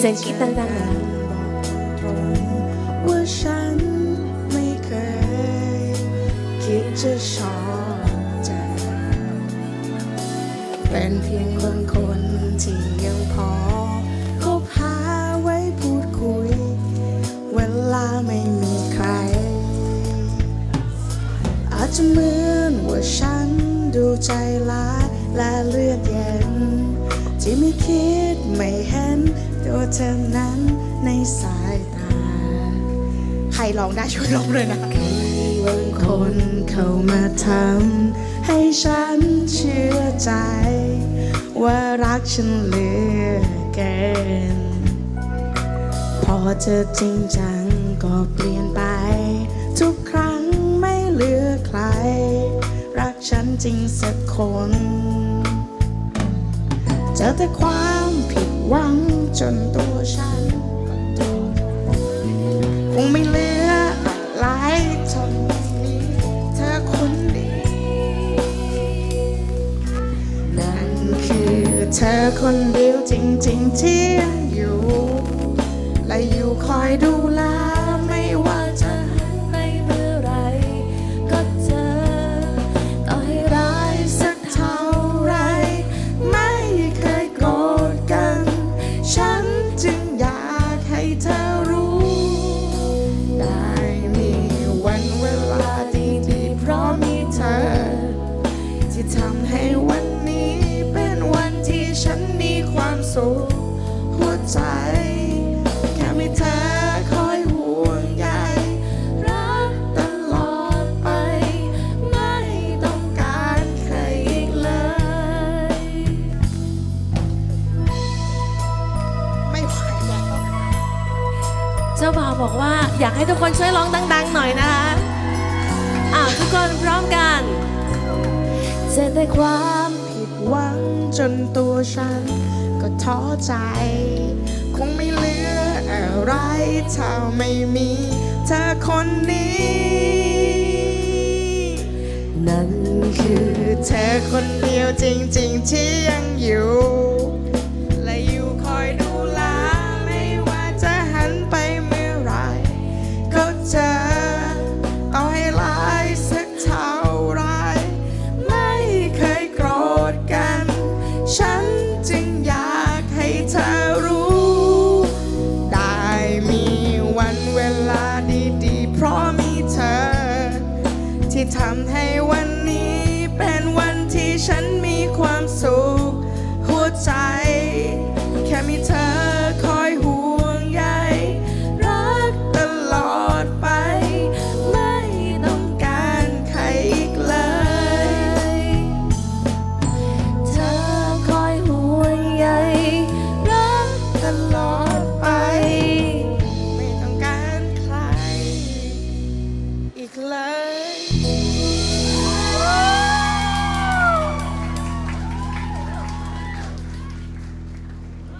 เสียงกรีดดังๆหน่อยนว่าฉันไม่เคยคิดจะชอบใจ เป็นเพียงบางคนที่ยังพอคบหาไว้พูดคุย เวลาไม่มีใคร อาจจะมือ ว่าฉันดูใจร้ายและเลือดเย็น ที่ไม่คิดไม่เห็น ตัวเธอนั้นในสายตา ใครร้องได้ช่วยร้องเลยนะบางคนเข้ามาทำให้ฉันเชื่อใจ ว่ารักฉันเหลือเกินพอเจอจริงจังก็เปลี่ยนไป จริงสักคน เจอแต่ความผิดหวังจนตัวฉัน คงไม่เหลืออะไรจนมีเธอคนเดียวนั่นคือเธอคนเดียวจริง ๆ ที่ยังอยู่ และอยู่คอยดูแล เธอรู้ ได้มีวันเวลาดีๆ เพราะมีเธอ ที่ทำให้วันนี้เป็นวันที่ฉันมีความสุขหัวใจ เจ้าบ่าวบอกว่าอยากให้ทุกคนช่วยร้องดัง ๆ หน่อยนะคะอ้าวทุกคนพร้อมกันเจอแต่ความผิดหวังจนตัวฉัน ก็ท้อใจ คงไม่เหลืออะไรถ้าไม่มีเธอคนนี้ นั่นคือเธอคนเดียวจริง ๆ ที่ยังอยู่ ลาดีๆ เพราะมีเธอ ที่ทำให้วันนี้เป็นวันที่ฉัน